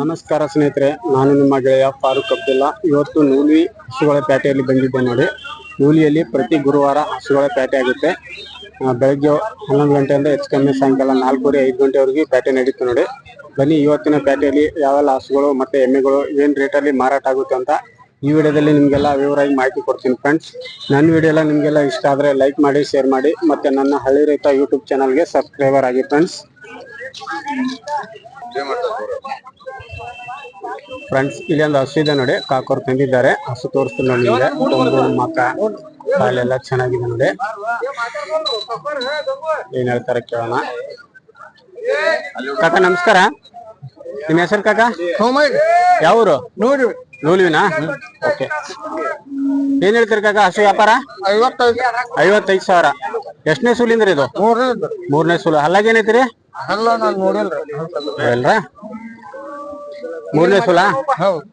ನಮಸ್ಕಾರ ಸ್ನೇಹಿತರೆ, ನಾನು ನಿಮ್ಮ ಗೆಳೆಯ ಫಾರೂಕ್ ಅಬ್ದುಲ್ಲಾ. ಇವತ್ತು ನೂಲಿ ಹಸುಗಳ ಪೇಟೆಯಲ್ಲಿ ಬಂದಿದ್ದೆ ನೋಡಿ. ನೂಲಿಯಲ್ಲಿ ಪ್ರತಿ ಗುರುವಾರ ಹಸುಗಳ ಪೇಟೆ ಆಗುತ್ತೆ. ಬೆಳಗ್ಗೆ ಹನ್ನೊಂದು ಗಂಟೆಯಿಂದ ಹೆಚ್ಚು ಕಮ್ಮಿ ಸಾಯಂಕಾಲ ನಾಲ್ಕೂವರೆ, ಐದು ಗಂಟೆವರೆಗೆ ಪೇಟೆ ನಡೀತು ನೋಡಿ. ಬನ್ನಿ, ಇವತ್ತಿನ ಪೇಟೆಯಲ್ಲಿ ಯಾವೆಲ್ಲ ಹಸುಗಳು ಮತ್ತು ಎಮ್ಮೆಗಳು, ಏನು ರೇಟಲ್ಲಿ ಮಾರಾಟ ಆಗುತ್ತೆ ಅಂತ ಈ ವಿಡಿಯೋದಲ್ಲಿ ನಿಮಗೆಲ್ಲ ವಿವರವಾಗಿ ಮಾಹಿತಿ ಕೊಡ್ತೀನಿ ಫ್ರೆಂಡ್ಸ್. ನನ್ನ ವಿಡಿಯೋ ಎಲ್ಲ ನಿಮಗೆಲ್ಲ ಇಷ್ಟ ಆದರೆ ಲೈಕ್ ಮಾಡಿ, ಶೇರ್ ಮಾಡಿ, ಮತ್ತು ನನ್ನ ಹಳ್ಳಿ ರೈತ ಯೂಟ್ಯೂಬ್ ಚಾನಲ್ಗೆ ಸಬ್ಸ್ಕ್ರೈಬರ್ ಆಗಿ ಫ್ರೆಂಡ್ಸ್. ಫ್ರೆಂಡ್ಸ್ ಇಲ್ಲಿ ಒಂದು ಹಸು ಇದೆ ನೋಡಿ. ಕಾಕೋರ್ ತಂದಿದ್ದಾರೆ. ಹಸು ತೋರಿಸ್ತೀನಿ ನೋಡಿ ನಿಮಗೆ. ಮಕ್ಕ ಕಾಲೆಲ್ಲ ಚೆನ್ನಾಗಿದೆ ನೋಡಿ. ಏನ್ ಹೇಳ್ತಾರೆ ಕೇಳೋಣ. ಕಾಕ ನಮಸ್ಕಾರ. ನಿಮ್ಮ ಹೆಸರು ಕಾಕ? ಯಾವೂರು? ನೋಡಿ ನೂಲುವಿನಾ ಓಕೆ. ಏನ್ ಹೇಳ್ತೀರಿ ಕಾಕ? ಹಸು ವ್ಯಾಪಾರ? ಐವತ್ತೈದು. ಐವತ್ತೈದು ಸಾವಿರ. ಎಷ್ಟನೇ ಸೂಲಿಂದ್ರಿ ಇದು? ಮೂರನೇ ಮೂರನೇ ಸೂಲು. ಹಲ್ಲಾಗೇನೈತ್ರಿ ಅಲ್ಲ ನಾನು ನೋಡಿಲ್ರಿ ಅಲ್ರ? ಮೂರನೇ ಸೂಲ? ಹೌದು.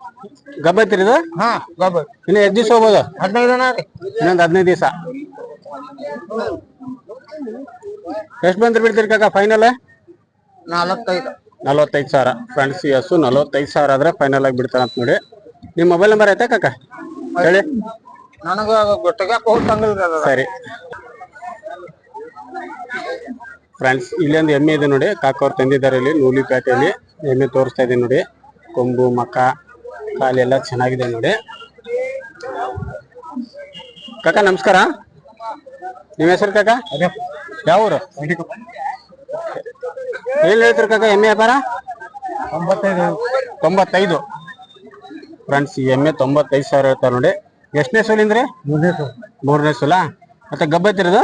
ಗಬ್ಬೈತ್ರಿ ಇದು? ಹಾ ಇನ್ನು ಎಷ್ಟ್ ದಿವಸ ಹೋಗ್ಬೋದು ಹದಿನೈದು ಜನ ರೀ. ಇನ್ನೊಂದ್ ಹದಿನೈದು ದಿವಸ. ಎಷ್ಟ್ ಬಂದ್ರಿ ಬಿಡ್ತೀರಿ ಕಾಕ ಫೈನಲ್ ನಾಲ್ಕೈದು. ನಲವತ್ತೈದು ಸಾವಿರ. ಫ್ರೆಂಡ್ಸ್ ಎಸ್ಸು ನಲವತ್ತೈದು ಸಾವಿರ ಆದ್ರೆ ಫೈನಲ್ ಆಗಿ ಬಿಡ್ತಾರ ಅಂತ ನೋಡಿ. ನಿಮ್ಮ ಮೊಬೈಲ್ ನಂಬರ್ ಐತೆ ಕಾಕ? ಹೇಳಿ. ನನಗ ಅದ ಸರಿ. ಫ್ರೆಂಡ್ಸ್ ಇಲ್ಲೊಂದು ಎಮ್ಮೆ ಇದೆ ನೋಡಿ. ಕಾಕ ಅವ್ರು ತಂದಿದ್ದಾರೆ ಇಲ್ಲಿ ನೂಲಿ ಪೇಟೆಯಲ್ಲಿ ಎಮ್ಮೆ ತೋರಿಸ್ತಾ ಇದೆ ನೋಡಿ. ಕೊಂಬು ಮಕ್ಕ ಕಾಲೆಲ್ಲ ಚೆನ್ನಾಗಿದೆ ನೋಡಿ. ಕಾಕ ನಮಸ್ಕಾರ. ನಿಮ್ಮ ಹೆಸರು ಕಾಕ? ಯಾವ ಊರು? ಏನ್ ಹೇಳ್ತೀರಿ ಕಾಕ ಎಮ್ಮೆ ವ್ಯಾಪಾರ? ತೊಂಬತ್ತೈದು. ಫ್ರೆಂಡ್ಸ್ ಈ ಎಮ್ಮೆ ತೊಂಬತ್ತೈದು ಸಾವಿರ ಹೇಳ್ತಾರೆ ನೋಡಿ. ಎಷ್ಟನೇ ಸೋಲಿಂದ್ರಿ? ಮೂರನೇ ಸೋಲ. ಮತ್ತೆ ಗಬ್ಬ ಇಲ್ಲ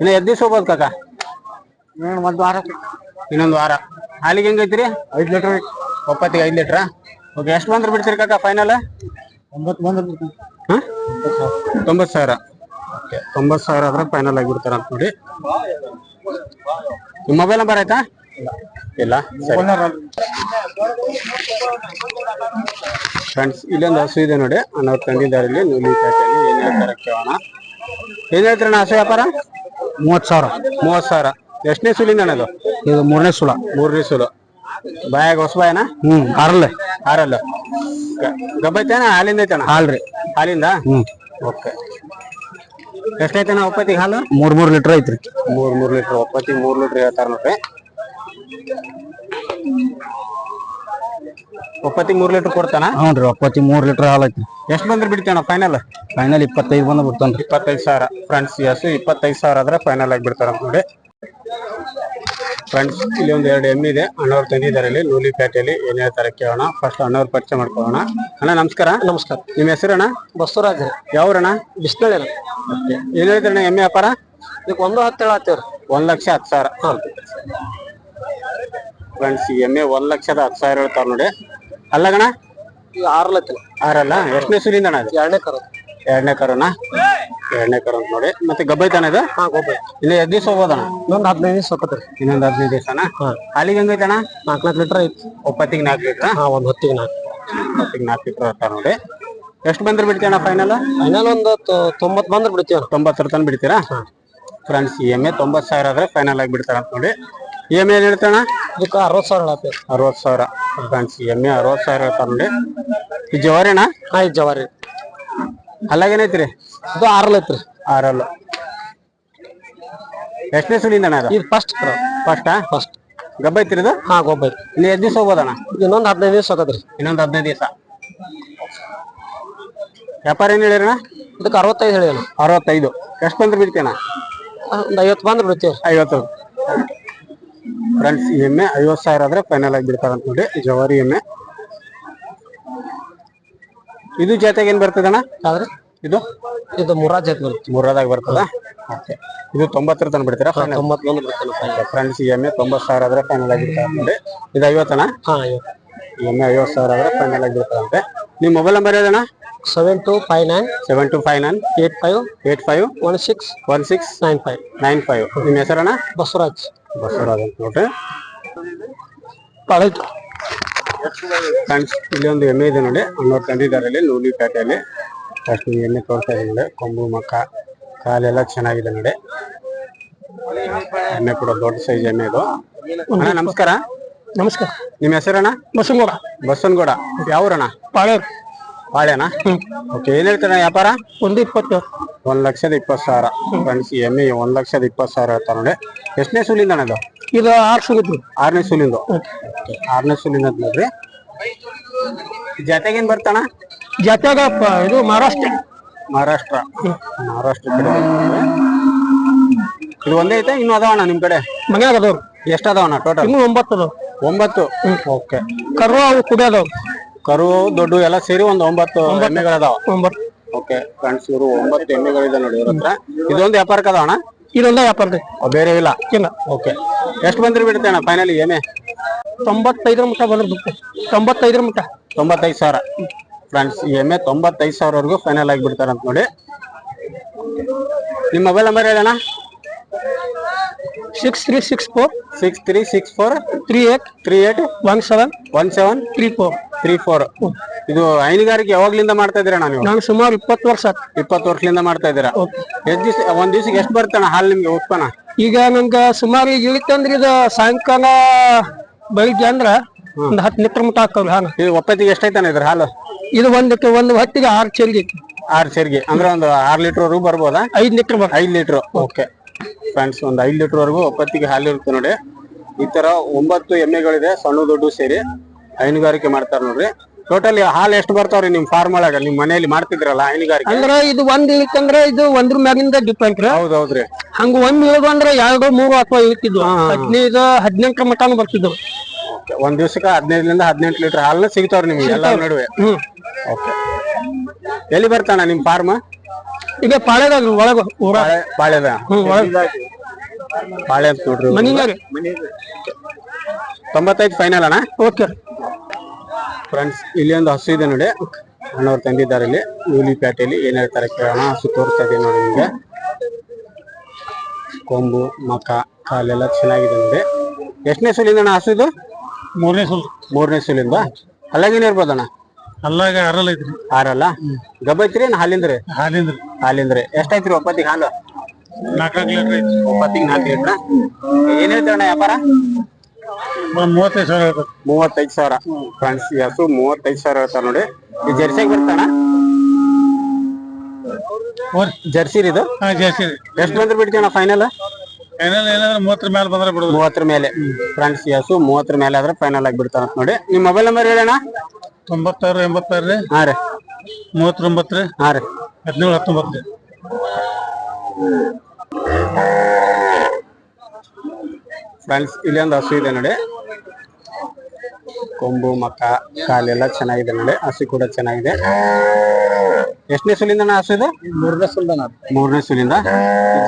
ಇನ್ನು ಎದ್ದು ದಿವಸ ಹೋಗ್ಬೋದು ಕಾಕ? ಒಂದು ವಾರ? ಇನ್ನೊಂದು ವಾರ. ಹಾಲಿಗೆ ಹೆಂಗೈತ್ರಿ ಐದು ಲೀಟರ್ ಒಪ್ಪತ್ತಿಗೆ ಐದು ಲೀಟ್ರಾ? ಓಕೆ ಎಷ್ಟು ಬಂದ್ರೆ ಬಿಡ್ತೀರಿ ಕಾಕ ಫೈನಲ್ ಒಂಬತ್ತು ಬಂದ್ರೆ ಹಾಂ? ತೊಂಬತ್ತು ಸಾವಿರ. ಓಕೆ ತೊಂಬತ್ತು ಸಾವಿರ ಆದ್ರೆ ಫೈನಲ್ ಆಗಿ ಬಿಡ್ತಾರ ಅಂತ ನೋಡಿ. ನಿಮ್ಮ ಮೊಬೈಲ್ ನಂಬರ್ ಆಯ್ತಾ? ಇಲ್ಲ ಸರಿ. ಫ್ರೆಂಡ್ಸ್ ಇಲ್ಲೊಂದು ಹಸು ಇದೆ ನೋಡಿ. ಅನ್ನೋ ತಂದಿದ್ದಾರೆ ಇಲ್ಲಿ. ನೂಲಿ ಏನ್ ಹೇಳ್ತಾರೆ ಕೇಳೋಣ. ಏನ್ ಹೇಳ್ತೀರಣ್ಣ ಹಸು ವ್ಯಾಪಾರ? ಮೂವತ್ತು ಸಾವಿರ. ಮೂವತ್ತು ಸಾವಿರ. ಎಷ್ಟನೇ ಸುಲಿಂದ ಅದು? ಇದು ಮೂರನೇ ಸುಳ ಮೂರನೇ ಸುಲು. ಬಾಯಾಗ ಹೊಸ ಬಾಯನ? ಹ್ಮ್ ಹಾರಲ್ಲ ಆರಲ್ಲ. ಗಬ್ಬೈತೇನ? ಹಾಲಿಂದ ಐತಣ್ಣ ಹಾಲ್ರಿ ಹಾಲಿಂದ? ಹ್ಮ್. ಓಕೆ. ಎಷ್ಟೈತಣ್ಣ ಒಪ್ಪತ್ತಿಗೆ ಹಾಲು? ಮೂರ್ ಮೂರ್ ಲೀಟರ್ ಐತ್ರಿ. ಮೂರ್ ಮೂರ್ ಲೀಟರ್. ಒಪ್ಪತ್ತಿಗೆ ಮೂರ್ ಲೀಟರ್ ಹೇಳ್ತಾರ ನೋಡ್ರಿ. ಒಪ್ಪತ್ತಿಗೆ ಮೂರ್ ಲೀಟರ್ ಕೊಡ್ತಾನ? ಹ್ಞೂ ಒಪ್ಪತ್ತಿ ಮೂರ್ ಲೀಟರ್ ಹಾಲು ಐತಿ ಎಷ್ಟು ಬಂದ್ರೆ ಬಿಡ್ತಾನ ಫೈನಲ್ ಫೈನಲ್ ಇಪ್ಪತ್ತೈದು ಬಂದ ಬಿಡ್ತಾನ್ರಿ. ಇಪ್ಪತ್ತೈದು ಸಾವಿರ. ಫ್ರೆಂಡ್ಸ್ ಎಸ್ ಇಪ್ಪತ್ತೈದು ಸಾವಿರ ಆದ್ರೆ ಫೈನಲ್ ಆಗಿ ಬಿಡ್ತಾರ ನೋಡಿ. ಫ್ರೆಂಡ್ಸ್ ಇಲ್ಲಿ ಒಂದು ಎರಡು ಎಮ್ಮೆ ಇದೆ. ಅಣ್ಣವ್ರು ತಂದಿದ್ದಾರೆ ಇಲ್ಲಿ ನೂಲಿ ಪೇಟೆಯಲ್ಲಿ ಏನ್ ಹೇಳ್ತಾರೆ ಕೇಳೋಣ. ಫಸ್ಟ್ ಅಣ್ಣವ್ರ ಪರಿಚಯ ಮಾಡ್ಕೊಳ್ಳೋಣ. ಅಣ್ಣ ನಮಸ್ಕಾರ. ನಮಸ್ಕಾರ. ನಿಮ್ಮ ಹೆಸರಣ್ಣ? ಬಸವರಾಜ್ ಯಾವ್ರಣ್ಣ? ಬಿಸ್ನಳ್ಳಿ ಓಕೆ. ಏನ್ ಹೇಳ್ತಾರೆ ಎಮ್ಮೆ ವ್ಯಾಪಾರ? ಇದಕ್ಕೆ ಒಂದು ಹತ್ತು ಹೇಳತ್ತೀವ್ರಿ ಒಂದ್ ಲಕ್ಷ ಹತ್ತು ಸಾವಿರ. ಫ್ರೆಂಡ್ಸ್ ಈ ಎಮ್ಮೆ ಒಂದ್ ಲಕ್ಷದ ಹತ್ತು ಸಾವಿರ ಹೇಳ್ತಾರ ನೋಡಿ. ಅಲ್ಲಗಣ ಈಗ ಆರು ಲಕ್ಷ ಆರಲ್ಲ? ಎಷ್ಟನೇ ಸುಲಿಂದ ಅಣ್ಣ ಎರಡನೇ ಕರ. ಎರಡನೇ ಕರುನಾ ಎರಡನೇ ಕರು ಅಂತ ನೋಡಿ. ಮತ್ತೆ ಗಬ್ಬೈತಾನ ಇದು? ಹಾ ಗೊಬ್ಬರ ಇನ್ನು ಎದ್ದು ದಿವಸ ಹೋಗೋದಣ್ಣ ಇನ್ನೊಂದು ಹದಿನೈದು ದಿವಸ ಹೋಗತ್ರಿ ಇನ್ನೊಂದ್ ಹದಿನೈದು ದಿವಸನ? ಹಾಲಿಗೆ ಹೆಂಗೈತಣ ನಾಲ್ಕು ನಾಲ್ಕು ಲೀಟರ್ ಐತಿ. ಒಪ್ಪತ್ತಿಗೆ ನಾಲ್ಕು ಲೀಟರ್? ಹಾ ಒಂದು ಹೊತ್ತಿಗೆ ನಾಲ್ಕು. ಒಪ್ಪತ್ತಿಗೆ ನಾಲ್ಕು ಲೀಟರ್ ಅಂತ ನೋಡಿ. ಎಷ್ಟು ಬಂದ್ರೆ ಬಿಡ್ತೀಯಣ್ಣ ಫೈನಲ್ ಫೈನಲ್ ಒಂದು ತೊಂಬತ್ತು ಬಂದ್ರೆ ಬಿಡ್ತೀವಿ ತೊಂಬತ್ತರ ತನಕ ಬಿಡ್ತೀರಾ? ಫ್ರೆಂಡ್ಸ್ ಎಂ ಎ ತೊಂಬತ್ತು ಸಾವಿರ ಆದ್ರೆ ಫೈನಲ್ ಆಗಿ ಬಿಡ್ತಾರ ಅಂತ ನೋಡಿ. ಇ ಎಂ ಏನ್ ಹೇಳ್ತಾಣ ಇದಕ್ಕೆ ಅರವತ್ತು ಸಾವಿರ ಅರವತ್ತು ಸಾವಿರ. ಫ್ರೆಂಡ್ಸ್ ಎಂ ಎ ಅರವತ್ತು ಸಾವಿರ ಹೇಳ್ತಾರ ನೋಡಿ. ಈ ಜವಾರಿನಾ ಹಾ ಈ ಜವಾರಿ. ಅಲ್ಲಾಗೇನೈತ್ರಿ ಇದು ಆರಲ್ ಐತ್ರಿ. ಆರಲ್ಲು ಎಷ್ಟನೇ ಸುಲಿಂದಣ್ಣ ಅಣ್ಣ ಇದು ಫಸ್ಟ್ ಫಸ್ಟಾ ಫಸ್ಟ್ ಗಬ್ಬ ಇದು? ಹಾ ಗೊಬ್ಬ ಇಲ್ಲಿ ಎದ್ದು ದಿವಸ ಹೋಗೋದಣ್ಣ? ಇನ್ನೊಂದು ಹದಿನೈದು ದಿವಸ ಹೋಗದ್ರಿ. ಇನ್ನೊಂದು ಹದಿನೈದು ದಿವಸ. ವ್ಯಾಪಾರ ಏನ್ ಹೇಳಿರಣ್ಣ ಇದಕ್ಕೆ ಅರವತ್ತೈದು ಹೇಳಿ ಅರವತ್ತೈದು. ಎಷ್ಟು ಬಂದ್ರೆ ಬಿಡ್ತೇನ ಒಂದ್ ಐವತ್ತು ಬಂದ್ರೆ ಬಿಡ್ತೀವಿ. ಐವತ್ತು. ಫ್ರೆಂಡ್ಸ್ ಎಮ್ಮೆ ಐವತ್ತು ಸಾವಿರ ಆದ್ರೆ ಫೈನಲ್ ಆಗಿ ಬಿಡ್ತಾರಂತ ನೋಡಿ ಜವಾರಿ ಎಮ್ಮೆ. ಇದು ಜೊತೆಗೆ ಏನ್ ಬರ್ತದಣ್ಣ ಆದ್ರೆ ಇದು? ಇದು ಮುರಾಜ್ ಜೊತೆ ಬರುತ್ತೆ ಮೂರದಾಗ ಬರ್ತದ? ಓಕೆ ಇದು ತೊಂಬತ್ತರ ತನಕ ಬಿಡ್ತೀರಾ? ಫೈನಲ್ ತೊಂಬತ್ತು ಬಂದ್ರೆ ಫ್ರೆಂಡ್ಸ್ ಎಮ್ಮೆ ತೊಂಬತ್ತು ಸಾವಿರ ಆದ್ರೆ ಫೈನಲ್ ಆಗಿರ್ತಾರೆ ನೋಡಿ ಇದು ಐವತ್ತಣ್ಣ ಹಾ ಐವತ್ತು. ಎಮ್ಮೆ ಐವತ್ತು ಸಾವಿರ ಆದ್ರೆ ಫೈನಲ್ ಆಗಿ ಬಿಡ್ತಾರಂತೆ ನಿಮ್ಮ ಮೊಬೈಲ್ ನಂಬರ್ ಏನಣ್ಣ seven two five nine seven two five nine eight five eight five one six one six nine five nine five ನಿಮ್ಮ ಹೆಸರಣ್ಣ ಬಸವರಾಜ್. ಬಸವರಾಜ್ ಅಂತ ನೋಡ್ರಿ. ಪಾಳೈತು ಫ್ರೆಂಡ್ಸ್ ಇಲ್ಲಿ ಒಂದು ಎಮ್ಮೆ ಇದೆ ನೋಡಿ. ಅನ್ನೋರು ತಂದಿದ್ದಾರೆ ಇಲ್ಲಿ ನೂಲಿ ಪೇಟೆಯಲ್ಲಿ ಫಸ್ಟ್ ಎಣ್ಣೆ ಎಮ್ಮೆ ತೋರ್ತಾ ಇದೆ ನೋಡಿ ಕೊಂಬು ಮಕ್ಕ ಕಾಲೆಲ್ಲ ಚೆನ್ನಾಗಿದೆ ನೋಡಿ. ಎಮ್ಮೆ ಕೂಡ ದೊಡ್ಡ ಸೈಜ್ ಎಮ್ಮೆ ಇದು. ಅಣ್ಣ ನಮಸ್ಕಾರ. ನಮಸ್ಕಾರ. ನಿಮ್ಮ ಹೆಸರಣ್ಣ ಬಸವನಗೌಡ ಬಸವನಗೌಡ. ಯಾವೂರಣ್ಣ? ಪಾಳೆ ಪಾಳೆನಾ ಓಕೆ ಏನ್ ಹೇಳ್ತಾರೆ ವ್ಯಾಪಾರ? ಒಂದು ಇಪ್ಪತ್ತು ಒಂದ್ ಲಕ್ಷದ ಇಪ್ಪತ್ತು ಸಾವಿರ. ಫ್ರೆಂಡ್ಸ್ ಎಮ್ಮೆ ಒಂದ್ ಲಕ್ಷದ ಇಪ್ಪತ್ತು ಸಾವಿರ ತಗೊಂಡೆ ನೋಡಿ. ಎಷ್ಟನೇ ಸುಲಿಂದ ಅಣ್ಣ ಇದು? ಇದು ಆರು ಸುಲಿದ್ದು ಆರನೇ ಸೂಲಿಂದು. ಆರನೇ ಸುಲಿಂದ ಅಂತ ನೋಡ್ರಿ ಜೊತೆಗೇನ್ ಬರ್ತಾನ ಜಾತ್ಯಾಗ ಪ- ಇದು ಮಹಾರಾಷ್ಟ್ರ. ಮಹಾರಾಷ್ಟ್ರ. ಮಹಾರಾಷ್ಟ್ರ ಕಡೆ ಇದು ಒಂದೇ ಐತೆ ಇನ್ನು ಅದಾವಣ್ಣ ನಿಮ್ ಕಡೆ? ಮನ್ಯಾಗ ಅದಾವ್ರು ಎಷ್ಟ್ ಅದಾವಣ್ಣ ಟೋಟಲ್ ಇನ್ನೂ ಒಂಬತ್ತು ಅದಾವ್. ಒಂಬತ್ತು? ಓಕೆ ಕರು ಅವು ಕುಡಿಯೋದವ್ ಕರು ದೊಡ್ಡ ಎಲ್ಲ ಸೇರಿ ಒಂದು ಒಂಬತ್ತು. ಎಮ್ಮೆಗಳದಾವ. ಒಂಬತ್ತು. ಓಕೆ ಫ್ರೆಂಡ್ಸ್ ಇವರು ಒಂಬತ್ತು ಎಣ್ಣೆಗಳಿದೆ ನೋಡಿ ಇವ್ರ ಹತ್ರ. ಇದೊಂದು ವ್ಯಾಪಾರಕ್ಕೆ ಅದ ಅಣ್ಣ ಇದೊಂದೇ ವ್ಯಾಪಾರದ ಅವ್ ಬೇರೆ ಇಲ್ಲ? ಇಲ್ಲ. ಓಕೆ ಎಷ್ಟು ಬಂದ್ರಿ ಅಣ್ಣ ಫೈನಲ್ ಏನೇ? ತೊಂಬತ್ತೈದರ ಮಟ್ಟ ಬಂದ್ರೆ ಬಿಟ್ಟು ತೊಂಬತ್ತೈದರ ಮಟ್ಟ. ತೊಂಬತ್ತೈದು ಸಾವಿರ. ಫ್ರೆಂಡ್ಸ್ ಎಮ್ಮೆ ತೊಂಬತ್ತೈದು ಸಾವಿರವರೆಗೂ ಫೈನಲ್ ಆಗಿ ಬಿಡ್ತಾರಂತ ನೋಡಿ. ನಿಮ್ಮ ಮೊಬೈಲ್ ನಂಬರ್ ಹೇಳೋಣ six three six four six three six four three eight three eight one seven one seven three four three four ಇದು ಹೈನುಗಾರಿಕೆ ಯಾವಾಗ್ಲಿಂದ ಮಾಡ್ತಾ ಇದ್ದೀರಾ ನೀವು? ನಾನು ಸುಮಾರು ಇಪ್ಪತ್ತು ವರ್ಷ ಆತು ಇಪ್ಪತ್ತು ವರ್ಷದಿಂದ ಮಾಡ್ತಾ ಇದ್ದೀರಾ? ಓಕೆ. ಎಷ್ಟ್ ದಿವಸ ಒಂದ್ ದಿವ್ಸಕ್ಕೆ ಎಷ್ಟು ಬರ್ತಾನ ಹಾಲು ನಿಮ್ಗೆ ಉತ್ಪನ್ನ? ಈಗ ನಂಗ ಸುಮಾರು ಈಗ ಇಳಿತಂದ್ರೆ ಇದು ಸಾಯಂಕಾಲ ಬೆಳಿಗ್ಗೆ ಅಂದ್ರ ಒಂದ್ ಹತ್ತು ಲೀಟರ್ ಮಟ್ಟ ಹಾಕವ್ರಿ ಹಾಲು. ಇದು ಒಪ್ಪತ್ತಿಗೆ ಎಷ್ಟೈತಾನ ಇದ್ರ ಹಾಲು? ಇದು ಒಂದಕ್ಕೆ ಒಂದು ಹೊತ್ತಿಗೆ ಆರು ಚೆಲ್ಗೆ ಆರ್ ಸೇರ್ಗೆ ಅಂದ್ರೆ ಒಂದು ಆರ್ ಲೀಟರ್ ವರೆಗೂ ಬರ್ಬೋದಾ? ಐದು ಲೀಟರ್ ಬರ್ ಐದ್ ಲೀಟರ್. ಓಕೆ. ಫ್ರೆಂಡ್ಸ್ ಒಂದು ಐದ್ ಲೀಟರ್ ವರೆಗೂ ಒಪ್ಪತ್ತಿಗೆ ಹಾಲು ಇರುತ್ತೆ ನೋಡಿ. ಈ ತರ ಒಂಬತ್ತು ಎಮ್ಮೆಗಳಿದೆ ಸಣ್ಣ ದೊಡ್ಡ ಸೇರಿ ಹೈನುಗಾರಿಕೆ ಮಾಡ್ತಾರ ನೋಡ್ರಿ. ಟೋಟಲ್ ಹಾಲು ಎಷ್ಟು ಬರ್ತಾವ್ರಿ ನಿಮ್ ಫಾರ್ಮ್ ಒಳಗ ನಿಮ್ ಮನೆಯಲ್ಲಿ ಮಾಡ್ತಿದ್ರಲ್ಲ ಹೈನುಗಾರಿಕೆ? ಅಂದ್ರ ಇದು ಒಂದ್ ಇಳಿತಂದ್ರ ಇದು ಒಂದ್ರ ಮ್ಯಾಗಿಂದ ಡಿಪೆಂಡ್ ರೀ. ಹೌದೌದ್ರಿ. ಹಂಗ ಒಂದ್ ಇಳಿದು ಅಂದ್ರ ಎರಡು ಮೂರು ಅಥವಾ ಇಳಿತಿದ್ವು. ಹದಿನೈದು ಹದಿನೆಂಟರ ಮಟನು ಬರ್ತಿದ್ವು. ಒಂದ್ ದಿವ್ಸಕ್ಕೆ ಹದಿನೈದರಿಂದ ಹದಿನೆಂಟು ಲೀಟರ್ ಹಾಲು ಸಿಗ್ತಾವ್ರಿ ನಿಮ್ಗೆ ಎಲ್ಲ ನಡುವೆ. ಓಕೆ ಎಲ್ಲಿ ಬರ್ತಾನ ನಿಮ್ ಫಾರ್ಮ್ ಈಗ ಪಾಳೆದಾಗ ಒಳಗ ಊರ. ಪಾಳ್ಯದ ಬಾಳೆದ ಹ್ಮ್ ಒಳಗ. ಬಾಳೆ ಅಂತ ನೋಡ್ರಿ ಇವ್ರು. ಮನಿನಾಗ ತೊಂಬತ್ತೈದು ಫೈನಲ್ ಅಣ್ಣ? ಓಕೆ. ಫ್ರೆಂಡ್ಸ್ ಇಲ್ಲಿ ಒಂದು ಹಸು ಇದೆ ನೋಡಿ. ಅಣ್ಣವ್ರು ತಂದಿದ್ದಾರೆ ಇಲ್ಲಿ. ನೂಲಿ ಪ್ಯಾಟೆಯಲ್ಲಿ ಏನ್ ಹೇಳ್ತಾರೆ ಕೇಳೋಣ. ಹಸು ತೋರಿಸ್ತಾ ಇದೆ ನೋಡಿ ನಿಮ್ಗೆ. ಕೊಂಬು ಮಕ ಕಾಲೆಲ್ಲ ಚೆನ್ನಾಗಿದೆ ನೋಡಿ. ಎಷ್ಟನೇ ಸುಲಿಂದ ಅಣ್ಣ ಹಸು ಇದು? ಮೂರನೇ ಸುಲ್. ಮೂರನೇ ಸುಲಿಂದ? ಅಲ್ಲಾಗೇನಿರ್ಬೋದಣ್ಣ ಅಲ್ಲಾಗ ಆರಲ್ಲ ಐತ್ರಿ ಆರಲ್ಲ? ಗಬ್ಬೈತ್ರಿ ಏನು ಏನ್ ಹಾಲಿಂದ್ರಿ? ಹಾಲಿಂದ್ರಿ. ಹಾಲಿಂದ್ರಿ. ಎಷ್ಟಾಯ್ತ್ರಿ ಒಪ್ಪತ್ತಿಗೆ ಹಾಲು? ನಾಲ್ಕು ಲೀಟರ್ ಐತಿ ಒಪ್ಪತ್ತಿಗೆ ನಾಲ್ಕು ಲೀಟ್ರ? ಏನ್ ಹೇಳ್ತಾರಣ್ಣ ವ್ಯಾಪಾರ? ಒಂದ್ ಮೂವತ್ತೈದು ಸಾವಿರ ಹೇಳ್ಬೇಕು. ಮೂವತ್ತೈದು ಸಾವಿರ. ಫ್ರೆಂಡ್ಸ್ ಹಸು ಮೂವತ್ತೈದು ಸಾವಿರ ಹೇಳ್ತಾರೆ ನೋಡಿ. ಈ ಜರ್ಸಿಗೆ ಬರ್ತಾನ ಜರ್ಸಿ ಇದು? ಹಾ ಜಾಸ್ತಿ ಎಷ್ಟು ಬಂದ್ರೆ ಬಿಡ್ತೀವಣ್ಣ ಫೈನಲ್ ಫೈನಲ್ ಏನಾದ್ರ ಮೂವತ್ತರ ಮೇಲೆ ಬಂದ್ರೆ ಬಿಡುದು. ಮೂವತ್ತರ ಮೇಲೆ. ಫ್ರೆಂಡ್ಸ್ ಹಸು ಮೂವತ್ತರ ಮೇಲೆ ಆದ್ರೆ ಫೈನಲ್ ಆಗಿ ಬಿಡ್ತಾನ ನೋಡಿ. ನಿಮ್ಮ ಮೊಬೈಲ್ ನಂಬರ್ ಹೇಳೋಣ ತೊಂಬತ್ತಾರು ಎಂಬತ್ತಾರು ರೀ. ಹಾ ರೀ. ಮೂವತ್ತೊಂಬತ್ತು ರೀ? ಹಾ ರೀ. ಹದಿನೇಳು ಹತ್ತೊಂಬತ್ತು ಫ್ರೆಂಡ್ಸ್ ಇಲ್ಲಿ ಒಂದು ಹಸು ಇದೆ ನೋಡಿ. ಕೊಂಬು ಮಕ್ಕ ಕಾಲೆಲ್ಲ ಚೆನ್ನಾಗಿದೆ ನೋಡಿ. ಹಸಿ ಕೂಡ ಚೆನ್ನಾಗಿದೆ. ಎಷ್ಟನೇ ಸುಲಿಂದ ಹಸು ಇದೆ? ಮೂರನೇ ಸುಲ್ದಾನ ಮೂರನೇ ಸುಲಿಂದ?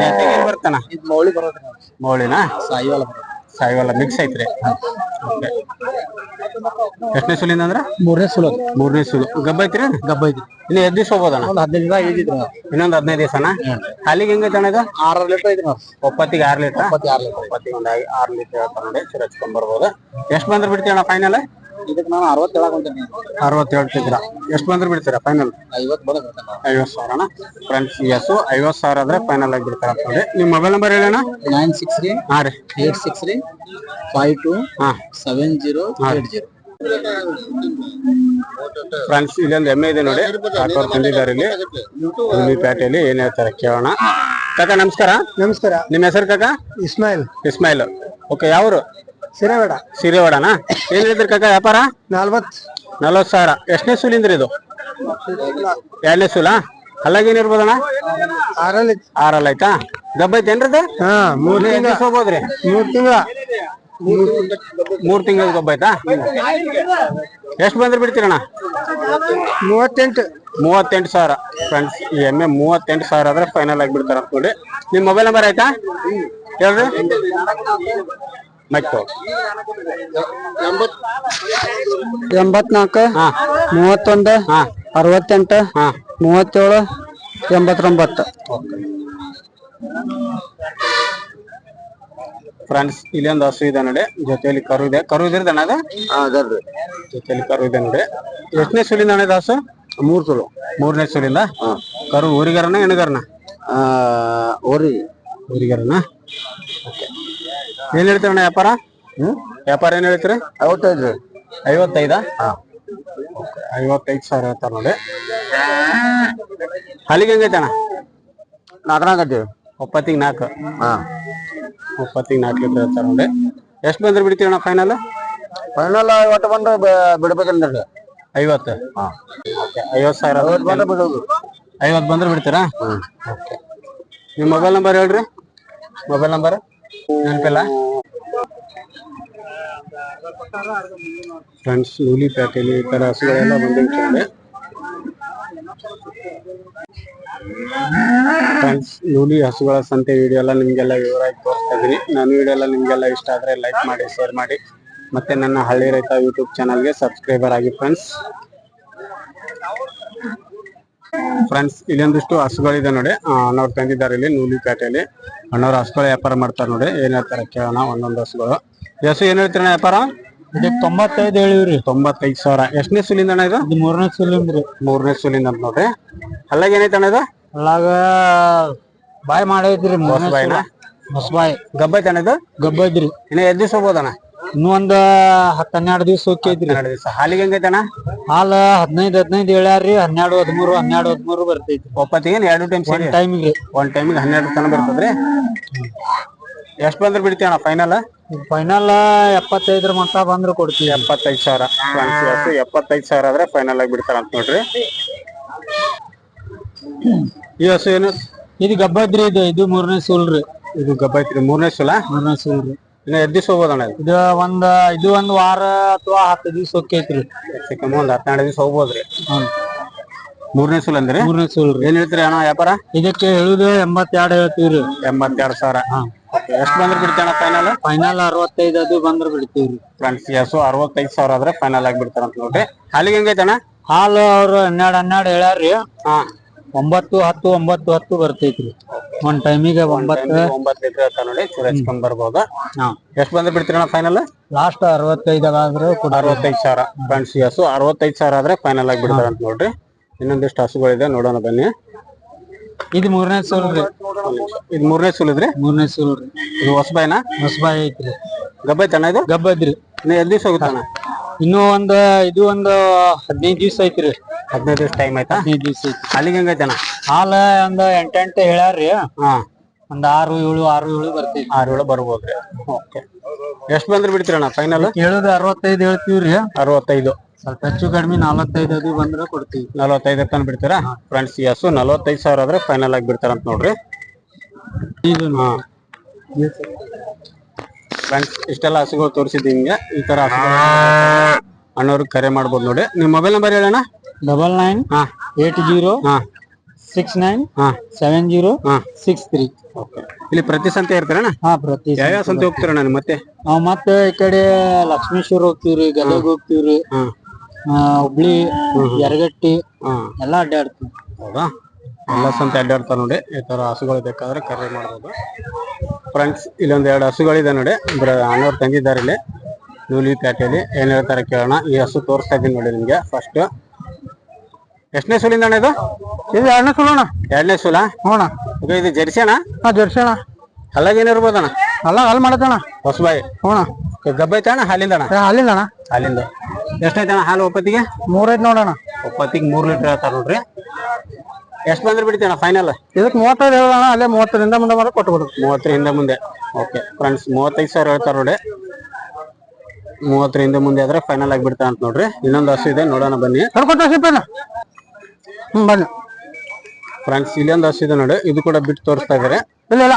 ಜಾತಿಗೆ ಏನ್ ಬರ್ತಾನ ಮೌಳಿ ಬರೋದ್ರಿ ಮೌಳಿನ? ಸಾಯಿವಾಲ ಸಾಯಿವಾಲ ಮಿಕ್ಸ್ ಐತ್ರಿ. ಎಷ್ಟನೇ ಸುಲಿಂದ ಅಂದ್ರ? ಮೂರನೇ ಸುಲೋದು ಮೂರನೇ ಸುಲು. ಗಬ್ಬ ಐತ್ರಿ? ಗಬ್ಬ ಐತಿ ಇನ್ನು ಎದ್ ದಿವ್ಸ ಹೋಗೋದಣ್ಣ ಒಂದು ಹದಿನೈದು ದಿನ ಐದಿದ್ರು ಇನ್ನೊಂದು ಹದಿನೈದು ದಿವಸನ? ಅಲ್ಲಿಗೆ ಹೆಂಗೈತೆ ಅಣ್ಣ ಇದು? ಆರು ಲೀಟರ್ ಐತಿ ಒಪ್ಪತ್ತಿಗೆ ಆರ್ ಲೀಟರ್? ಇಪ್ಪತ್ತು ಆರು ಲೀಟರ್. ಒಪ್ಪತ್ತಿಗೆ ಒಂದಾಗಿ ಐ- ಆರ್ ಲೀಟರ್ ನೋಡಿ ಸರಿ ಹಚ್ಕೊಂಡ್ ಬರ್ಬೋದು. ಎಷ್ಟ್ ಬಂದ್ರೆ ಬಿಡ್ತೀವಿ ಅಣ್ಣ ಫೈನಲ್ ಇದಕ್ಕೆ ನಾನು ಅರವತ್ತು ಹೇಳಕೊಂತೀನಿ ಅರವತ್ತು ಹೇಳ್ತಿದ್ರ ಎಷ್ಟು ಬಂದ್ರೆ ಬಿಡ್ತೀರಾ ಫೈನಲ್ ಐವತ್ತು ಸಾವಿರ ಅಣ್ಣ. ಫ್ರೆಂಡ್ಸ್ ಎಸ್ ಐವತ್ ಸಾವಿರ ಆದ್ರೆ ಫೈನಲ್ ಆಗಿ ಬಿಡ್ತಾರ ಅಂತ ನೋಡಿ. ನಿಮ್ ಮೊಬೈಲ್ ನಂಬರ್ ಹೇಳೋಣ ನೈನ್ ಸಿಕ್ಸ್ ರೀ ಹಾ ರೀ. ಏಟ್ ಸಿಕ್ಸ್ ರೀ ಫೈವ್ ಟು ಹಾ. Seven zero eight zero friends ಇಲ್ಲೊಂದು ಎಮ್ಮೆ ಇದೆ ನೋಡಿ. ತಂದಿದ್ದಾರೆ ಇಲ್ಲಿ. ಪೇಟೆಯಲ್ಲಿ ಏನ್ ಹೇಳ್ತಾರೆ ಕೇಳೋಣ. ಕಾಕ ನಮಸ್ಕಾರ. ನಮಸ್ಕಾರ. ನಿಮ್ಮ ಹೆಸರು ಕಾಕಾ? ಇಸ್ಮಾಯಿಲ್. ಇಸ್ಮಾಯಿಲ್. ಓಕೆ ಯಾವ್ರು? ಸಿರೇಬೇಡ ಸಿರೇವಾಡನಾ ಏನ್ ಹೇಳಿದ್ರಿ ಕಾಕ ವ್ಯಾಪಾರ? ನಲ್ವತ್ತು ನಲ್ವತ್ ಸಾವಿರ. ಎಷ್ಟನೇ ಸೂಲಿಂದ್ರಿ ಇದು? ಎರಡನೇ ಸೂಲ? ಇರ್ಬೋದಣ್ಣ? ಆರಲ್ಲಿ ಆರಲ್ಲ ಆಯ್ತಾ ದಬ್ಬ ಐತೇನ್ರಿ ಇದು ಹಾ ಮೂರ್ ಎಷ್ಟ್ ದಿವ್ಸ ಹೋಗ್ಬೋದ್ರಿ? ಮೂರ್ ತಿಂಗಳ. ಮೂರ್ ತಿಂಗಳ ದಬ್ಬ ಆಯ್ತಾ ಎಷ್ಟ್ ಬಂದ್ರೆ ಬಿಡ್ತೀರಣ್ಣ? ಮೂವತ್ತೆಂಟು. ಮೂವತ್ತೆಂಟು ಸಾವಿರ. ಫ್ರೆಂಡ್ಸ್ ಈ ಎಮ್ಮೆ ಮೂವತ್ತೆಂಟು ಸಾವಿರ ಆದ್ರೆ ಫೈನಲ್ ಆಗಿ ಬಿಡ್ತಾರ ನೋಡಿ. ನಿಮ್ ಮೊಬೈಲ್ ನಂಬರ್ ಆಯ್ತಾ? ಹೇಳ್ರಿ. ಮೈಕ್ ಎಂಬತ್ನಾಲ್ಕು ಹಾ. ಮೂವತ್ತೊಂದು ಹಾ. ಅರವತ್ತೆಂಟು ಹಾ. ಮೂವತ್ತೇಳು ಎಂಬತ್ತೊಂಬತ್ತು. ಫ್ರೆಂಡ್ಸ್ ಇಲ್ಲಿ ಒಂದು ಹಸು ಇದೆ ನೋಡಿ. ಜೊತೆಯಲ್ಲಿ ಕರು ಇದೆ. ಕರು ಇದ್ರದಣ್ಣ ಅದು? ಅದಲ್ರಿ ಜೊತೆಯಲ್ಲಿ ಕರು ಇದೆ ನೋಡಿ. ಎಷ್ಟನೇ ಸುಲಿಂದ ಅಣ್ಣ ಹಸು? ಮೂರ್ ಸುಲು. ಮೂರನೇ ಸುಲಿಂದ? ಕರು ಊರಿಗರನ ಹೆಣ್ಗರನ ಊರಿ ಊರಿಗರನ ಏನ್ ಹೇಳ್ತಾರಣ್ಣ ವ್ಯಾಪಾರ? ವ್ಯಾಪಾರ ಏನ್ ಹೇಳ್ತೀರಿ ಐವತ್ತೈದು. ಐವತ್ತೈದ? ಐವತ್ತೈದಾ ಸಾವಿರ ಹೇಳ್ತಾರ ನೋಡಿ. ಹಾಲಿಗೆ ಹೆಂಗೈತೆ ಅಣ್ಣ? ನಾಲ್ಕು ಒಪ್ಪತ್ತಿಗೆ ನಾಲ್ಕು. ಹಾ. ಒಪ್ಪತ್ತಿಗೆ ನಾಲ್ಕು ಲೀಟರ್ ಹೇಳ್ತಾರ ನೋಡಿ. ಎಷ್ಟು ಬಂದ್ರೆ ಬಿಡ್ತೀವಿ ಅಣ್ಣ ಫೈನಲ್ ಫೈನಲ್ ಒಟ್ಟು ಬಂದ್ರೆ ಬಿಡ್ಬೇಕಂದ್ರೆ. ಐವತ್ತು? ಐವತ್ತು ಸಾವಿರ ಐವತ್ತು ಬಂದ್ರೆ ಬಿಡೋದು. ಐವತ್ತು ಬಂದ್ರೆ ಬಿಡ್ತೀರಾ? ಹ್ಮ್. ನಿಮ್ಮ ಮೊಬೈಲ್ ನಂಬರ್ ಹೇಳ್ರಿ. ಮೊಬೈಲ್ ನಂಬರ್ ನೆನಪಿಲ್ಲ? ಫ್ರೆಂಡ್ಸ್, ನೂಲಿ ಪೇಟೆಯಲ್ಲಿ ಈ ಥರ ಹಸುಗಳೆಲ್ಲ ಬಂದಿರ್ತವೆ ಫ್ರೆಂಡ್ಸ್, ನೂಲಿ ಹಸುಗಳ ಸಂತೆ ವಿಡಿಯೋ ಎಲ್ಲ ನಿಮಗೆಲ್ಲ ವಿವರವಾಗಿ ತೋರಿಸ್ತಾ ಇದ್ದೀನಿ. ನನ್ನ ವಿಡಿಯೋ ಎಲ್ಲ ನಿಮಗೆಲ್ಲ ಇಷ್ಟ ಆದ್ರೆ ಲೈಕ್ ಮಾಡಿ ಶೇರ್ ಮಾಡಿ. ಮತ್ತೆ ನನ್ನ ಹಳ್ಳಿ ರೈತ ಯೂಟ್ಯೂಬ್ ಚಾನಲ್ಗೆ ಸಬ್ಸ್ಕ್ರೈಬರ್ ಆಗಿ ಫ್ರೆಂಡ್ಸ್ ಫ್ರೆಂಡ್ಸ್ ಇಲ್ಲೊಂದಿಷ್ಟು ಹಸುಗಳಿದೆ ನೋಡಿ. ಅಣ್ಣವ್ರು ತಂದಿದ್ದಾರೆ ಇಲ್ಲಿ ನೂಲಿ ಕಾಟೆಯಲ್ಲಿ ಅಣ್ಣವ್ರು ಹಸುಗಳ ವ್ಯಾಪಾರ ಮಾಡ್ತಾರೆ ನೋಡಿ. ಏನ್ ಹೇಳ್ತಾರೆ ಕೇಳೋಣ ಒಂದೊಂದು ಹಸುಗಳು. ಹಸು ಏನ್ ಹೇಳ್ತೀರಣ್ಣ ವ್ಯಾಪಾರ? ಇದಕ್ಕೆ ತೊಂಬತ್ತೈದು ಹೇಳಿವ್ರಿ. ತೊಂಬತ್ತೈದು ಸಾವಿರ. ಎಷ್ಟನೇ ಸುಲಿಂದ ಅಣ್ಣ ಇದು? ಇದು ಮೂರನೇ ರೀ. ಮೂರನೇ ಸುಲಿಂದ ಅಂತ ನೋಡ್ರಿ ಅಲ್ಲಾಗ ಏನೈತೆ ಅಣ್ಣ ಇದು? ಅಲ್ಲಾಗ ಬಾಯ್ ಮಾಡೈತ್ರಿ ಮೂರನೇ ಬಾಯ್ನ? ಗಬ್ಬೈತೆ ಅಣ್ಣ ಇದು? ಗಬ್ಬೈತ್ರಿ. ಇನ್ನ ಎದ್ ದಿವಸ ಹೋಗ್ಬೋದಣ್ಣ ಇನ್ನೂ ಒಂದ್ ಹತ್ತ್ ಹನ್ನೆರಡು ದಿವ್ಸ ಹೋಗ್ತೈತ್ರಿ ಎರಡು ದಿವಸ. ಹಾಲಿಗೆ ಹೆಂಗೈತೆ ಅಣ್ಣ ಹಾಲ ಹದಿನೈದು ಹದಿನೈದು ಹೇಳ್ಯಾರ್ರಿ ಹನ್ನೆರಡು ಹದಿಮೂರು ಹನ್ನೆರಡು ಹದಿಮೂರು ಬರ್ತೈತಿ ಒಪ್ಪತ್ತಿಗೆ ಎರಡು ಟೈಮ್ ಒಂದ್ ಟೈಮಿಗೆ. ಒಂದ್ ಟೈಮಿಗೆ ಹನ್ನೆರಡು ತನ ಬರ್ತದ್ರಿ? ಎಷ್ಟ್ ಬಂದ್ರ ಬಿಡ್ತೀವಿ ಅಣ್ಣ ಫೈನಲ್ ಫೈನಲ್ ಎಪ್ಪತ್ತೈದರ ಮಟ್ಟ ಬಂದ್ರ ಕೊಡ್ತೀವಿ. ಎಪ್ಪತ್ತೈದು ಸಾವಿರ. ಫ್ರೆಂಡ್ಸ್ ಹಸು ಎಪ್ಪತ್ತೈದು ಸಾವಿರ ಆದ್ರೆ ಫೈನಲ್ ಆಗಿ ಬಿಡ್ತಾರ ಅಂತ ನೋಡ್ರಿ. ಈ ಹಸು ಏನು? ಇದು ಗಬ್ಬದ್ರಿ ಇದು ಇದು ಮೂರನೇ ಸೂಲ್ರಿ. ಇದು ಗಬ್ಬ ಐತ್ರಿ ಮೂರನೇ ಸಲ? ಮೂರನೇ ಸೂಲ್ರಿ. ಇನ್ನ ಎದ್ ದಿವಸ ಹೋಗ್ಬೋದಣ್ಣ ಇದು? ಇದು ಒಂದ್ ಇದು ಒಂದ್ ವಾರ ಅಥವಾ ಹತ್ತು ದಿವ್ಸ ಸಿಕ್ಕಮ್ಮ ಒಂದ್ ಹತ್ತೆರಡು ದಿವಸ ಹೋಗ್ಬೋದ್ರಿ. ಹ್ಮ್. ಮೂರನೇ ಸಲ ಅಂದ್ರೆ? ಮೂರನೇ ಸೂಲ್ರಿ ಏನ್ ಹೇಳ್ತೀರಿ ಅಣ್ಣ ವ್ಯಾಪಾರ? ಇದಕ್ಕೆ ಹೇಳುದು ಎಂಬತ್ತೆರಡು ಹೇಳ್ತೀವ್ರಿ ಎಂಬತ್ತೆರಡು ಸಾವಿರ. ಎಷ್ಟ್ ಬಂದ್ರೆ ಬಿಡ್ತೇನ ಫೈನಲ್ ಫೈನಲ್ ಅರವತ್ತೈದು ಅದು ಬಂದ್ರೆ ಬಿಡ್ತೀವ್ರಿ ಫ್ರೆಂಡ್ಸ್ ಎಸ್ ಅರವತ್ತೈದು ಸಾವಿರ ಆದ್ರೆ ಫೈನಲ್ ಆಗಿ ಬಿಡ್ತಾರ ಅಂತ ನೋಡ್ರಿ. ಹಾಲಿಗೆ ಹೆಂಗೈತೆ ಅಣ್ಣ ಹಾಲು ಅವ್ರು ಹನ್ನೆರಡು ಹನ್ನೆರಡು ಹೇಳ್ಯಾರ್ರಿ ಹಾ. ಒಂಬತ್ತು ಹತ್ತು ಒಂಬತ್ತು ಹತ್ತು ಬರ್ತೈತ್ರಿ. ಒಂದ್ ಟೈಮಿಗೆ ಒಂಬತ್ತು ಒಂಬತ್ತು ಲೀಟರ್ ಹೇಳ್ತಾ ನೋಡಿ ಚೂರು ಹಚ್ಕೊಂಡ್ ಬರ್ಬೋದು ಎಷ್ಟ್ ಬಂದ್ರೆ ಬಿಡ್ತೀರಿ ಅಣ್ಣ ಫೈನಲ್ ಲಾಸ್ಟ್ ಅರವತ್ತೈದಾದ್ರೆ ಆದ್ರೆ ಅರವತ್ತೈದು ಸಾವಿರ. ಫ್ರೆಂಡ್ಸ್ ಹಸು ಅರವತ್ತೈದು ಸಾವಿರ ಆದ್ರೆ ಫೈನಲ್ ಆಗಿ ಬಿಡ್ತಾರ ಅಂತ ನೋಡ್ರಿ. ಇನ್ನೊಂದಿಷ್ಟು ಹಸುಗಳಿದೆ ನೋಡೋಣ ಬನ್ನಿ. ಇದು ಮೂರನೇ ಸೂಲ್ರಿ ಇದು ಮೂರನೇ ಸೂಲಿದ್ರಿ ಮೂರನೇ ಸೂಲ್ರಿ ಇದು ಹೊಸಬಾಯಿನ? ಹೊಸಬಾಯಿ ಐತ್ರಿ. ಗಬ್ಬ ಐತಣ್ಣ ಇದು? ಗಬ್ಬೈತ್ರಿ. ಇನ್ನು ಎಲ್ಲಿ ದಿವಸ ಹೋಗುತ್ತಣ್ಣ? ಇನ್ನೂ ಒಂದ್ ಇದು ಒಂದು ಹದಿನೈದು ದಿವ್ಸ ಐತ್ರಿ. ಹದಿನೈದು ದಿವಸ ಟೈಮ್ ಆಯ್ತಾ? ಹದಿನೈದು ದಿವಸ ಅಲ್ಲಿಗೆ ಹೆಂಗೈತನ ಹಾಲ ಒಂದ್ ಎಂಟೆಂಟು ಹೇಳ್ಯಾರ್ರಿ. ಹಾ. ಒಂದ್ ಆರು ಏಳು ಆರು ಏಳು ಬರ್ತೀವಿ. ಆರು ಏಳು ಬರ್ಬೋದ್ರಿ. ಓಕೆ. ಎಷ್ಟು ಬಂದ್ರೆ ಬಿಡ್ತೀರಣ್ಣ ಫೈನಲ್ ಹೇಳುದು ಅರವತ್ತೈದು ಹೇಳ್ತೀವ್ರಿ. ಅರವತ್ತೈದು. ಸ್ವಲ್ಪ ಹೆಚ್ಚು ಕಡಿಮೆ ನಲವತ್ತೈದು ಅದು ಬಂದ್ರೆ ಕೊಡ್ತೀವಿ. ನಲವತ್ತೈದು ತನಕ ಬಿಡ್ತೀರಾ? ಫ್ರೆಂಡ್ಸ್ ಎಸ್ ನಲವತ್ತೈದು ಸಾವಿರ ಆದ್ರೆ ಫೈನಲ್ ಆಗಿ ಬಿಡ್ತಾರಂತ ನೋಡ್ರಿ. ಇದು ಹಾ. ಫ್ರೆಂಡ್ಸ್ ಇಷ್ಟೆಲ್ಲ ಹಸುಗಳು ತೋರಿಸಿದ್ದೀನಿ ನಿಮ್ಗೆ. ಈ ತರ ಅಣ್ಣವ್ರಿಗೆ ಕರೆ ಮಾಡ್ಬೋದು ನೋಡಿ. ನಿಮ್ಮ ಮೊಬೈಲ್ ನಂಬರ್ ಹೇಳೋಣ ಡಬಲ್ ನೈನ್ ಹಾ. ಏಟ್ ಜೀರೋ ಹಾ. ಸಿಕ್ಸ್ ನೈನ್ ಹಾ. ಸೆವೆನ್ ಜೀರೋ ಹಾ. ಸಿಕ್ಸ್ ತ್ರೀ ಓಕೆ ಇಲ್ಲಿ ಪ್ರತಿ ಸಂತೆ ಇರ್ತಾರಣ್ಣ? ಹಾ ಪ್ರತಿ ಯಾವ ಸಂತೆ ಹೋಗ್ತೀರಣ್ಣ ನೀವು ಮತ್ತೆ? ನಾವು ಮತ್ತೆ ಈ ಕಡೆ ಲಕ್ಷ್ಮೇಶ್ವರ ಹೋಗ್ತೀವ್ರಿ ಗದಗ ಹೋಗ್ತೀವ್ರಿ ಹಾ. ಹುಬ್ಳಿ ಯರಗಟ್ಟಿ ಎಲ್ಲ ಅಡ್ಡಾಡ್ತೀವಿ. ಹೌದಾ? ಎಲ್ಲ ಸಂತೆ ಅಡ್ಡಾಡ್ತಾರೆ ನೋಡಿ. ಈ ಥರ ಹಸುಗಳು ಬೇಕಾದ್ರೆ ಕರೆ ಮಾಡ್ಬೋದು. ಫ್ರೆಂಡ್ಸ್ ಇಲ್ಲೊಂದು ಎರಡು ಹಸುಗಳಿದೆ ನೋಡಿ. ಅಣ್ಣವ್ರು ತಂಗಿದ್ದಾರೆ ಇಲ್ಲಿ. ನೂಲಿ ಪ್ಯಾಟೆಯಲ್ಲಿ ಏನ್ ಹೇಳ್ತಾರೆ ಕೇಳೋಣ. ಈ ಹಸು ತೋರಿಸ್ತಾ ಇದ್ದೀನಿ ನೋಡಿ ನಿಮ್ಗೆ ಫಸ್ಟ್ ಎಷ್ಟನೇ ಸುಲಿಂದ ಅಣ್ಣ ಇದು? ಇದು ಎರಡನೇ ಸುಲೋಣ ಎರಡನೇ ಸುಲ? ಹೋಣ ಇದು ಜರ್ಸಿ ಅಣ್ಣ? ಹಾ ಜರ್ಸಣ ಹಲ್ಲಾಗ ಏನಿರ್ಬೋದಣ್ಣ ಅಲ್ಲ ಹಾಲು ಮಾಡತ್ತಣ ಹೊಸಬಾಯಿ. ಹೋಣ ಗಬ್ಬ ಐತೆ ಅಣ್ಣ ಹಾಲಿಂದ ಅಣ್ಣ? ಹಾಲಿಂದ ಅಣ್ಣ. ಹಾಲಿಂದ. ಎಷ್ಟೈತೆ ಅಣ್ಣ ಹಾಲು ಒಪ್ಪತ್ತಿಗೆ? ಮೂರೈದು ನೋಡೋಣ ಒಪ್ಪತ್ತಿಗೆ ಮೂರು ಲೀಟರ್ ಹೇಳ್ತಾರ ನೋಡ್ರಿ. ಎಷ್ಟು ಬಂದ್ರೆ ಬಿಡ್ತೀವಿ ಫೈನಲ್ ಇದಕ್ಕೆ ಮೂವತ್ತೈದು ಹೇಳೋಣ ಅಲ್ಲೇ ಮೂವತ್ತರಿಂದ ಮುಂದೆ ಮಾಡಿ ಕೊಟ್ಬಿಡು ಮೂವತ್ತರಿಂದ ಮುಂದೆ. ಓಕೆ ಫ್ರೆಂಡ್ಸ್ ಮೂವತ್ತೈದು ಸಾವಿರ ಹೇಳ್ತಾರೆ ನೋಡಿ. ಮೂವತ್ತರಿಂದ ಮುಂದೆ ಆದ್ರೆ ಫೈನಲ್ ಆಗಿ ಬಿಡ್ತಾ ಅಂತ ನೋಡ್ರಿ. ಇನ್ನೊಂದು ಹಸು ಇದೆ ನೋಡೋಣ ಬನ್ನಿ. ಹ್ಮ್ ಬನ್ನಿ. ಫ್ರೆಂಡ್ಸ್ ಇಲ್ಲೊಂದು ಹಸು ಇದೆ ನೋಡಿ ಇದು ಕೂಡ ಬಿಟ್ಟು ತೋರಿಸ್ತಾ ಇದಾರೆ. ಇಲ್ಲ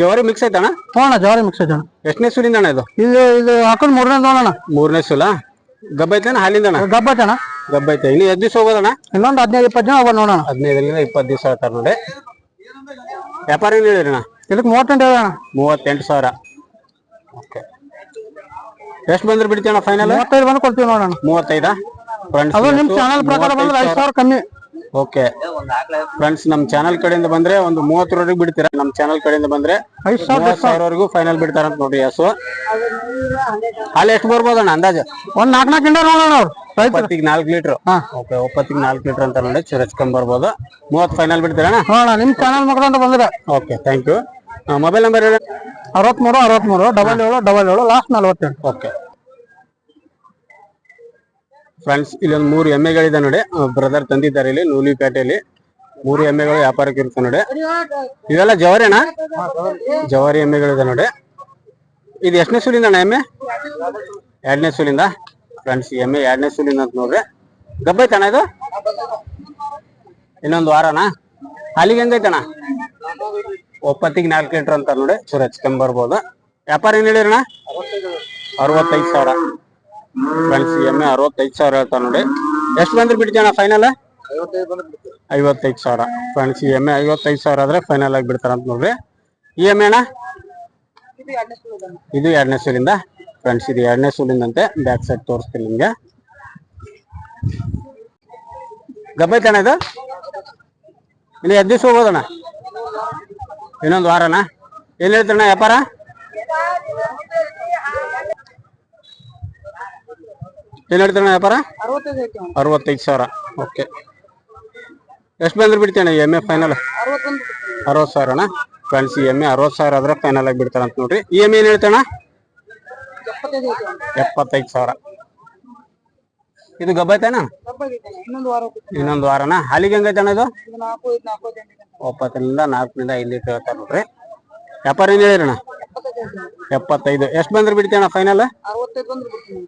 ಜವಾರಿ ಮಿಕ್ಸ್ ಆಯ್ತಣ್ಣ? ಹೋಣ ಜವಾರಿ ಮಿಕ್ಸ್ ಆಯ್ತಣ ಎಷ್ಟನೇ ಸುಲಿಂದ ಅಣ್ಣ ಇದು? ಇದು ಇದು ಹಾಕೊಂಡು ಮೂರನೇ ನೋಡೋಣ ಮೂರನೇ ಸುಲ? ಗಬ್ಬ ಐತಣ್ಣ ಹಾಲಿಂದ ಅಣ್ಣ ಗಬ್ಬ ಐತಣ್ಣ. ಗಬ್ಬ ಐತೆ. ಇನ್ನು ಎದ್ದು ದಿವಸ ಹೋಗೋದಣ್ಣ? ಇನ್ನೊಂದು ಹದಿನೈದು ಇಪ್ಪತ್ತು ಜನ ಹೋಗೋಣ ನೋಡೋಣ. ಹದಿನೈದರಿಂದ ಇಪ್ಪತ್ತು ದಿವಸ ಆಗ್ತಾರೆ ನೋಡಿ. ವ್ಯಾಪಾರ ಏನು ಹೇಳಿರಿ ಅಣ್ಣ ಇದಕ್ಕೆ ಮೂವತ್ತೆಂಟು ಹೇಳೋಣ. ಮೂವತ್ತೆಂಟು ಸಾವಿರ. ಓಕೆ ಎಷ್ಟು ಬಂದ್ರೆ ಬಿಡ್ತೀವಿ ಅಣ್ಣ ಫೈನಲ್ ಮೂವತ್ತೈದು ಬಂದು ಕೊಡ್ತೀವಿ ನೋಡೋಣ ಮೂವತ್ತೈದಾ? ಫ್ರೆಂಡ್ಸ್ ಅದು ನಿಮ್ ಚಾನಲ್ ಪ್ರಕಾರ ಬಂದ್ರೆ ಐದು ಸಾವಿರ. ಕಮ್ಮಿ. ಓಕೆ ಫ್ರೆಂಡ್ಸ್ ನಮ್ ಚಾನಲ್ ಕಡೆಯಿಂದ ಬಂದ್ರೆ ಒಂದು ಮೂವತ್ತರವರೆಗೆ ಬಿಡ್ತೀರಾ? ನಮ್ ಚಾನಲ್ ಕಡೆಯಿಂದ ಬಂದ್ರೆ ಐದು ಸಾವಿರ ಸಾವಿರವರೆಗೂ ಫೈನಲ್ ಬಿಡ್ತಾರ ಅಂತ ನೋಡ್ರಿ ಹಸು ಅಲ್ಲಿ ಎಷ್ಟು ಬರ್ಬೋದಣ್ಣ ಅಂದಾಜು? ಒಂದ್ ನಾಲ್ಕು ನಾಲ್ಕು ಇಂಡ ನೋಡೋಣ ಅವ್ರು. ಒಪ್ಪತ್ತಿಗೆ ನಾಲ್ಕು ಲೀಟರ್. ಓಕೆ ಒಪ್ಪತ್ತಿಗೆ ನಾಲ್ಕು ಲೀಟರ್ ಅಂತ ನೋಡಿ ಚುರಚ್ಕೊಂಡ್ ಬರ್ಬೋದು. ಮೂವತ್ತು ಫೈನಲ್ ಬಿಡ್ತೀರಣ್ಣ ನೋಡೋಣ ನಿಮ್ ಚಾನಲ್ ಮುಖಾಂತರ ಬಂದ್ರೆ. Okay thank you mobile number ಹೇಳಿ. ಅರವತ್ಮೂರು ಅರವತ್ಮೂರು ಡಬಲ್ ಏಳು ಡಬಲ್ ಏಳು ಲಾಸ್ಟ್ ನಲ್ವತ್ತೆಂಟು. ಓಕೆ ಫ್ರೆಂಡ್ಸ್ ಇಲ್ಲೊಂದು ಮೂರು ಎಮ್ಮೆಗಳಿದೆ ನೋಡಿ. ಬ್ರದರ್ ತಂದಿದ್ದಾರೆ ಇಲ್ಲಿ ನೂಲಿಪೇಟೆಯಲ್ಲಿ. ಮೂರು ಎಮ್ಮೆಗಳು ವ್ಯಾಪಾರಕ್ಕೆ ಇರುತ್ತೆ ನೋಡಿ. ಇವೆಲ್ಲ ಜವಾರಿನಾ ಜವಾರಿ ಎಮ್ಮೆಗಳಿದೆ ನೋಡಿ. ಇದು ಎಷ್ಟನೇ ಸೂಲಿಂದ ಅಣ್ಣ ಎಮ್ಮೆ? ಎರಡನೇ ಸೂಲಿಂದ. ಫ್ರೆಂಡ್ಸ್ ಎಮ್ಮೆ ಎರಡನೇ ಸೂಲಿಂದ ಅಂತ ನೋಡ್ರಿ. ಗಬ್ಬೈತಣ್ಣ ಇದು? ಇನ್ನೊಂದು ವಾರನಾ? ಅಲ್ಲಿಗೆ ಹೆಂಗೈತಣ್ಣ? ಒಪ್ಪತ್ತಿಗೆ ನಾಲ್ಕು ಲೀಟರ್ ಅಂತ ನೋಡಿ. ಚೂರು ಹಚ್ಕೊಂಬರ್ಬೋದು ವ್ಯಾಪಾರ ಏನ್ ಹೇಳಿರಣ ಅರವತ್ತೈದು ಸಾವಿರ. ಫ್ರೆಂಡ್ಸ್ ಎಮ್ಮೆ ಅರವತ್ತೈದು ಸಾವಿರ ಹೇಳ್ತಾರ ನೋಡಿ. ಎಷ್ಟು ಬಂದ್ರೆ ಬಿಡ್ತೀಯಣ್ಣ ಫೈನಲ್ ಐವತ್ತೈದು ಸಾವಿರ. ಫ್ರೆಂಡ್ಸ್ ಎಂ ಎಮ್ಮೆ ಐವತ್ತೈದು ಸಾವಿರ ಆದ್ರೆ ಫೈನಲ್ ಆಗಿ ಬಿಡ್ತಾರ ಅಂತ ನೋಡ್ರಿ. ಈ ಎಮ್ಮೆ ಅಣ್ಣ? ಇದು ಎರಡನೇ ಸೂರಿಂದ ಫ್ರೆಂಡ್ಸ್, ಇದು ಎರಡನೇ ಸೂಲಿಂದಂತೆ ಬ್ಯಾಕ್ ಸೈಡ್ ತೋರಿಸ್ತೀನಿ ನಿಮ್ಗೆ. ಗಬ್ಬೈತಣ್ಣ ಇದು? ಇಲ್ಲಿ ಎದ್ದು ಹೋಗೋದಣ್ಣ ಇನ್ನೊಂದು ವಾರನ? ಏನ್ ಹೇಳ್ತಾರಣ್ಣ ವ್ಯಾಪಾರ? ಏನ್ ಹೇಳ್ತಾರಣ್ಣ ವ್ಯಾಪಾರ? ಅರವತ್ತೈದು ಸಾವಿರ. ಓಕೆ. ಎಷ್ಟು ಬಂದ್ರೆ ಬಿಡ್ತೇನೆ ಎಂ ಎ ಫೈನಲ್ ಅರವತ್ತು ಸಾವಿರ ಅಣ್ಣ ಫ್ರೆಂಡ್ಸ್ ಎಂ ಎ ಅರವತ್ತು ಸಾವಿರ ಆದ್ರೆ ಫೈನಲ್ ಆಗಿ ಬಿಡ್ತಾರ ಅಂತ ನೋಡ್ರಿ ಇ ಎಂ ಏನ್ ಹೇಳ್ತಾನ ಎಪ್ಪತ್ತೈದು ಸಾವಿರ. ಇದು ಗಬ್ಬೈತೇನಾ ಇನ್ನೊಂದು ವಾರನ? ಹಾಲಿಗೆ ಹೆಂಗೈತಣ್ಣ ಇದು? ಒಪ್ಪತ್ತರಿಂದ ನಾಲ್ಕರಿಂದ ಐದು ಲೀಟರ್ ಹೇಳ್ತಾರ ನೋಡ್ರಿ. ವ್ಯಾಪಾರ ಏನ್ ಹೇಳಿರಣ್ಣ ಎಪ್ಪತ್ತೈದು. ಎಷ್ಟು ಬಂದ್ರೆ ಬಿಡ್ತೀಯಣ್ಣ ಫೈನಲ್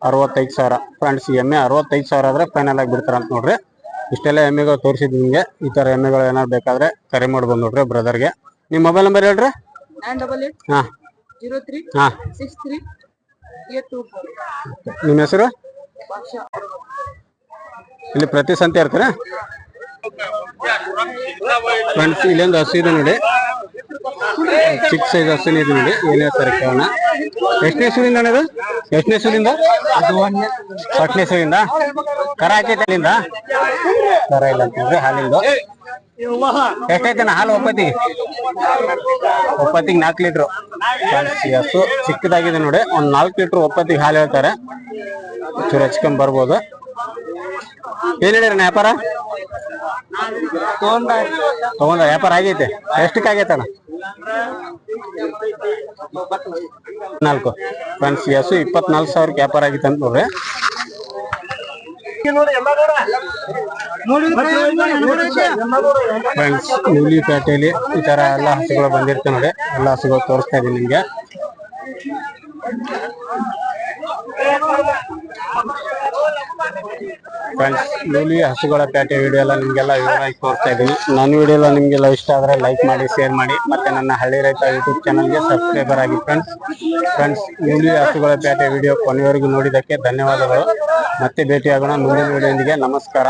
ಅರವತ್ತೈದು ಸಾವಿರ. ಫ್ರೆಂಡ್ಸ್ ಎಮ್ಮೆ ಅರವತ್ತೈದು ಸಾವಿರ ಆದ್ರೆ ಫೈನಲ್ ಆಗಿ ಬಿಡ್ತಾರ ಅಂತ ನೋಡ್ರಿ. ಇಷ್ಟೆಲ್ಲ ಎಮ್ಮೆಗಳು ತೋರಿಸಿದ್ ನಿಮ್ಗೆ. ಈ ತರ ಎಮ್ಮೆಗಳು ಏನಾದ್ರು ಬೇಕಾದ್ರೆ ಕರೆ ಮಾಡ್ಬೋದು ನೋಡ್ರಿ ಬ್ರದರ್ಗೆ ನಿಮ್ಮ ಮೊಬೈಲ್ ನಂಬರ್ ಹೇಳ್ರಿ. ಹಾ. ಹಾ. ನಿಮ್ಮ ಹೆಸರು? ಇಲ್ಲಿ ಪ್ರತಿ ಸಂತೆ ಇರ್ತೀರಾ. ಫ್ರೆಂಡ್ಸ್ ಇಲ್ಲೊಂದು ಹಸು ಇದೆ ನೋಡಿ. ಚಿಕ್ಕ ಸೈಜ್ ಹಸುನ ಇದೆ ನೋಡಿ. ಏನೇ ಕೇಳೋಣ ಎಷ್ಟನೇ ಸೂಲಿಂದ ಅಣ್ಣ ಎಷ್ಟನೇ ಸೂಲಿಂದ? ಹತ್ತನೇ ಹಸುವಿಂದ ಕರ ಹಾಕೈತೆ ಅಲ್ಲಿಂದ? ಕರ ಇಲ್ಲ ಅಂತಂದ್ರೆ ಹಾಲಿಂದು. ಎಷ್ಟೈತಣ್ಣ ಹಾಲು ಒಪ್ಪತ್ತಿಗೆ ಒಪ್ಪತ್ತಿಗೆ ನಾಲ್ಕು ಲೀಟ್ರು. ಹಸು ಚಿಕ್ಕದಾಗಿದೆ ನೋಡಿ. ಒಂದ್ ನಾಲ್ಕು ಲೀಟ್ರ್ ಒಪ್ಪತ್ತಿಗೆ ಹಾಲು ಹೇಳ್ತಾರೆ. ಚೂರು ಹಚ್ಕೊಂಡ್ ಬರ್ಬೋದು. ಏನ್ ಹೇಳಿರ ವ್ಯಾಪಾರ? ತಗೊಂಡ ವ್ಯಾಪಾರ ಆಗೈತೆ. ಎಷ್ಟಕ್ಕೆ ಆಗೈತೆ ಅಣ್ಣ? ನಾಲ್ಕು. ಫ್ರೆಂಡ್ಸ್ ಎಸ್ ಇಪ್ಪತ್ನಾಲ್ಕು ಸಾವಿರಕ್ಕೆ ವ್ಯಾಪಾರ ಆಗಿತ್ತು ಅಂತ ನೋಡ್ರಿ. ಫ್ರೆಂಡ್ಸ್ ಪೇಟೆಯಲ್ಲಿ ಈ ತರ ಎಲ್ಲ ಹಸುಗಳು ಬಂದಿರ್ತವೆ ನೋಡಿ. ಎಲ್ಲ ಹಸುಗಳು ತೋರಿಸ್ತಾ ಇದೀನಿ ನಿಮ್ಗೆ. ಫ್ರೆಂಡ್ಸ್ ನೂಲಿ ಹಸುಗಳ ಪೇಟೆ ವಿಡಿಯೋ ಎಲ್ಲ ನಿಮಗೆಲ್ಲ ವಿವರವಾಗಿ ತೋರಿಸ್ತಾ ಇದ್ದೀನಿ. ನನ್ನ ವಿಡಿಯೋ ಎಲ್ಲ ನಿಮಗೆಲ್ಲ ಇಷ್ಟ ಆದರೆ ಲೈಕ್ ಮಾಡಿ ಶೇರ್ ಮಾಡಿ. ಮತ್ತೆ ನನ್ನ ಹಳ್ಳಿ ರೈತ ಯೂಟ್ಯೂಬ್ ಚಾನಲ್ಗೆ ಸಬ್ಸ್ಕ್ರೈಬರ್ ಆಗಿ ಫ್ರೆಂಡ್ಸ್ ಫ್ರೆಂಡ್ಸ್ ನೂಲಿ ಹಸುಗಳ ಪೇಟೆ ವಿಡಿಯೋ ಕೊನೆಯವರೆಗೂ ನೋಡಿದ್ದಕ್ಕೆ ಧನ್ಯವಾದಗಳು. ಮತ್ತೆ ಭೇಟಿಯಾಗೋಣ ಮುಂದಿನ ವಿಡಿಯೋದಿಗೆ ನಮಸ್ಕಾರ.